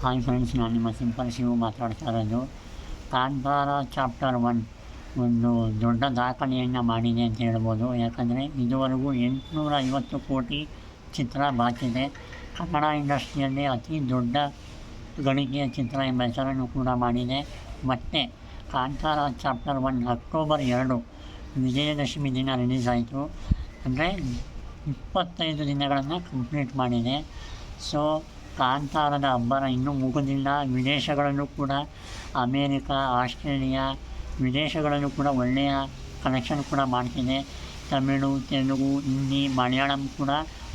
Hi friends ನಾನು ನಿಮ್ಮ simple Shivu ಮಾತಾಡ್ತಾ ಇರೋದು. ಕಾಂತಾರ ಚಾಪ್ಟರ್ ಒನ್ ಒಂದು ದೊಡ್ಡ ದಾಖಲೆಯನ್ನು ಮಾಡಿದೆ ಅಂತ ಹೇಳ್ಬೋದು. ಯಾಕಂದರೆ ಇದುವರೆಗೂ ಎಂಟುನೂರ ಐವತ್ತು ಕೋಟಿ ಚಿತ್ರ ಬಾಕಿದೆ. ಕನ್ನಡ ಇಂಡಸ್ಟ್ರಿಯಲ್ಲಿ ಅತಿ ದೊಡ್ಡ ಗಳಿಕೆಯ ಚಿತ್ರ ಎಂಬ ಹೆಸರನ್ನು ಕೂಡ ಮಾಡಿದೆ. ಮತ್ತು ಕಾಂತಾರ ಚಾಪ್ಟರ್ ಒನ್ ಅಕ್ಟೋಬರ್ ಎರಡು ವಿಜಯದಶಮಿ ದಿನ ರಿಲೀಸ್ ಆಯಿತು ಅಂದರೆ ಇಪ್ಪತ್ತೈದು ದಿನಗಳನ್ನು ಕಂಪ್ಲೀಟ್ ಮಾಡಿದೆ. ಸೊ ಕಾಂತಾರದ ಅಬ್ಬರ ಇನ್ನೂ ಮುಗಿದಿಲ್ಲ. ವಿದೇಶಗಳಲ್ಲೂ ಕೂಡ ಅಮೇರಿಕಾ, ಆಸ್ಟ್ರೇಲಿಯಾ, ವಿದೇಶಗಳಲ್ಲೂ ಕೂಡ ಒಳ್ಳೆಯ ಕನೆಕ್ಷನ್ ಕೂಡ ಮಾಡ್ತಿದೆ. ತಮಿಳು, ತೆಲುಗು, ಹಿಂದಿ, ಮಲಯಾಳಂ ಕೂಡ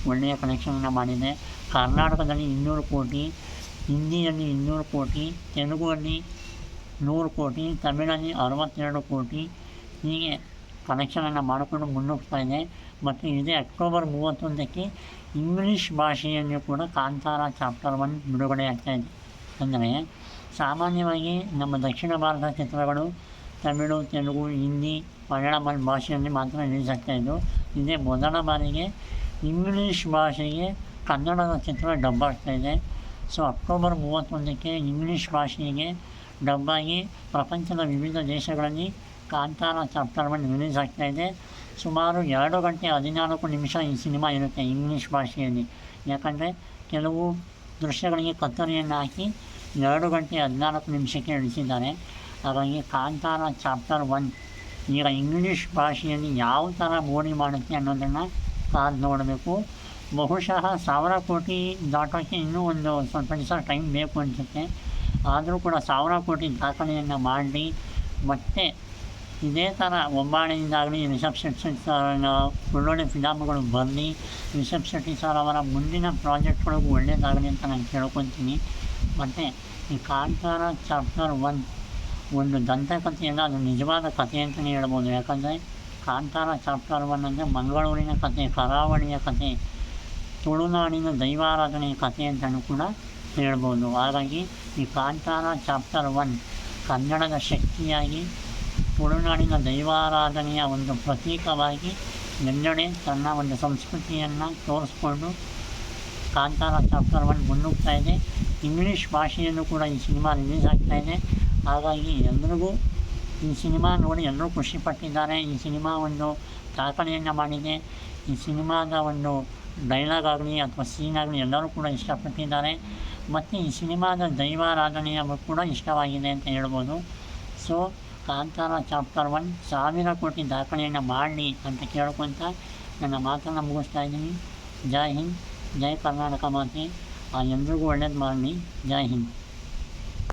ಒಳ್ಳೆಯ ಕಲೆಕ್ಷನನ್ನು ಮಾಡಿದೆ. ಕರ್ನಾಟಕದಲ್ಲಿ ಇನ್ನೂರು ಕೋಟಿ, ಹಿಂದಿಯಲ್ಲಿ ಇನ್ನೂರು ಕೋಟಿ, ತೆಲುಗುವಲ್ಲಿ ನೂರು ಕೋಟಿ, ತಮಿಳಲ್ಲಿ ಅರವತ್ತೆರಡು ಕೋಟಿ, ಹೀಗೆ ಕಲೆಕ್ಷನನ್ನು ಮಾಡಿಕೊಂಡು ಮುನ್ನುಗ್ತಾ ಇದೆ. ಮತ್ತು ಇದೇ ಅಕ್ಟೋಬರ್ ಮೂವತ್ತೊಂದಕ್ಕೆ ಇಂಗ್ಲೀಷ್ ಭಾಷೆಯಲ್ಲಿ ಕೂಡ ಕಾಂತಾರ ಚಾಪ್ಟರ್ ಒನ್ ಬಿಡುಗಡೆ ಆಗ್ತಾ ಇದೆ. ಅಂದರೆ ಸಾಮಾನ್ಯವಾಗಿ ನಮ್ಮ ದಕ್ಷಿಣ ಭಾರತ ಚಿತ್ರಗಳು ತಮಿಳು, ತೆಲುಗು, ಹಿಂದಿ, ಮಲಯಾಳಂ ಭಾಷೆಯಲ್ಲಿ ಮಾತ್ರ ರಿಲೀಸ್ ಆಗ್ತಾಯಿದ್ದು ಇದೇ ಮೊದಲ ಬಾರಿಗೆ ಇಂಗ್ಲೀಷ್ ಭಾಷೆಗೆ ಕನ್ನಡದ ಚಿತ್ರ ಡಬ್ ಇದೆ. ಸೊ ಅಕ್ಟೋಬರ್ ಮೂವತ್ತೊಂದಕ್ಕೆ ಇಂಗ್ಲೀಷ್ ಭಾಷೆಗೆ ಡಬ್ಬಾಗಿ ಪ್ರಪಂಚದ ವಿವಿಧ ದೇಶಗಳಲ್ಲಿ ಕಾಂತಾರ ಚಾಪ್ಟರ್ ಒನ್ ರಿಲೀಸ್ ಇದೆ. ಸುಮಾರು ಎರಡು ಗಂಟೆ ಹದಿನಾಲ್ಕು ನಿಮಿಷ ಈ ಸಿನಿಮಾ ಇರುತ್ತೆ ಇಂಗ್ಲೀಷ್ ಭಾಷೆಯಲ್ಲಿ. ಯಾಕಂದರೆ ಕೆಲವು ದೃಶ್ಯಗಳಿಗೆ ಕತ್ತರಿಯನ್ನು ಹಾಕಿ ಎರಡು ಗಂಟೆ ಹದಿನಾಲ್ಕು ನಿಮಿಷಕ್ಕೆ ಇಳಿಸಿದ್ದಾರೆ. ಹಾಗಾಗಿ ಕಾಂತಾರ ಚಾಪ್ಟರ್ ಒನ್ ಈಗ ಇಂಗ್ಲೀಷ್ ಭಾಷೆಯಲ್ಲಿ ಯಾವ ಥರ ಬೋರಿ ಮಾಡುತ್ತೆ ಅನ್ನೋದನ್ನು ಕಾದು ನೋಡಬೇಕು. ಬಹುಶಃ ಸಾವಿರ ಕೋಟಿ ದಾಟೋಕ್ಕೆ ಇನ್ನೂ ಒಂದು ಸ್ವಲ್ಪ ಟೈಮ್ ಬೇಕು ಅನಿಸುತ್ತೆ. ಆದರೂ ಕೂಡ ಸಾವಿರ ಕೋಟಿ ದಾಖಲೆಯನ್ನು ಮಾಡಿ, ಮತ್ತೆ ಇದೇ ಥರ ಒಬ್ಬಾಣೆಯಿಂದಾಗಲಿ ರಿಷಬ್ ಶೆಟ್ಟಿ ಸರ್ ಒಳ್ಳೊಳ್ಳೆ ಫಿಲಮ್ಗಳು ಬರಲಿ, ರಿಷಬ್ ಶೆಟ್ಟಿ ಸರ್ ಅವರ ಮುಂದಿನ ಪ್ರಾಜೆಕ್ಟ್ಗಳಿಗೂ ಒಳ್ಳೆಯದಾಗಲಿ ಅಂತ ನಾನು ಕೇಳ್ಕೊತೀನಿ. ಮತ್ತು ಈ ಕಾಂತಾರ ಚಾಪ್ಟರ್ ಒನ್ ಒಂದು ದಂತಕಥೆಯಲ್ಲ ಅದು ನಿಜವಾದ ಕಥೆ ಅಂತಲೇ ಹೇಳ್ಬೋದು. ಯಾಕಂದರೆ ಕಾಂತಾರ ಚಾಪ್ಟರ್ ಒನ್ ಅಂದರೆ ಮಂಗಳೂರಿನ ಕಥೆ, ಕರಾವಳಿಯ ಕಥೆ, ತುಳುನಾಡಿನ ದೈವಾರಾಧನೆಯ ಕಥೆ ಅಂತಲೂ ಕೂಡ ಹೇಳ್ಬೋದು. ಹಾಗಾಗಿ ಈ ಕಾಂತಾರ ಚಾಪ್ಟರ್ ಒನ್ ಕನ್ನಡದ ಶಕ್ತಿಯಾಗಿ ತುಳುನಾಡಿನ ದೈವಾರಾಧನೆಯ ಒಂದು ಪ್ರತೀಕವಾಗಿ ಎಲ್ಲೆಡೆ ತನ್ನ ಒಂದು ಸಂಸ್ಕೃತಿಯನ್ನು ತೋರಿಸ್ಕೊಂಡು ಕಾಂತಾರ ಚಾಪ್ಟರ್ ಒನ್ ಮುನ್ನುಗ್ತಾ ಇದೆ. ಇಂಗ್ಲೀಷ್ ಭಾಷೆಯನ್ನು ಕೂಡ ಈ ಸಿನಿಮಾ ರಿಲೀಸ್ ಆಗ್ತಾ ಇದೆ. ಹಾಗಾಗಿ ಎಲ್ರಿಗೂ ಈ ಸಿನಿಮಾ ನೋಡಿ ಎಲ್ಲರೂ ಖುಷಿಪಟ್ಟಿದ್ದಾರೆ ಈ ಸಿನಿಮಾ ಒಂದು ದಾಖಲೆಯನ್ನು ಮಾಡಿದೆ. ಈ ಸಿನಿಮಾದ ಒಂದು ಡೈಲಾಗ್ ಆಗಲಿ ಅಥವಾ ಸೀನ್ ಆಗಲಿ ಎಲ್ಲರೂ ಕೂಡ ಇಷ್ಟಪಟ್ಟಿದ್ದಾರೆ. ಮತ್ತು ಈ ಸಿನಿಮಾದ ದೈವಾರಾಧನೆಯ ಕೂಡ ಇಷ್ಟವಾಗಿದೆ ಅಂತ ಹೇಳ್ಬೋದು. ಸೊ ಕಾಂತಾರ ಚಾಪ್ಟರ್ ಒನ್ ಸಾವಿರ ಕೋಟಿ ದಾಖಲೆಯನ್ನು ಮಾಡಲಿ ಅಂತ ಕೇಳ್ಕೊತ ನನ್ನ ಮಾತನ್ನು ಮುಗಿಸ್ತಾ ಇದ್ದೀನಿ. ಜೈ ಹಿಂದ್, ಜೈ ಕರ್ನಾಟಕ ಮಾತೆ. ಆ ಎಲ್ರಿಗೂ ಒಳ್ಳೇದು ಮಾಡಲಿ. ಜೈ ಹಿಂದ್.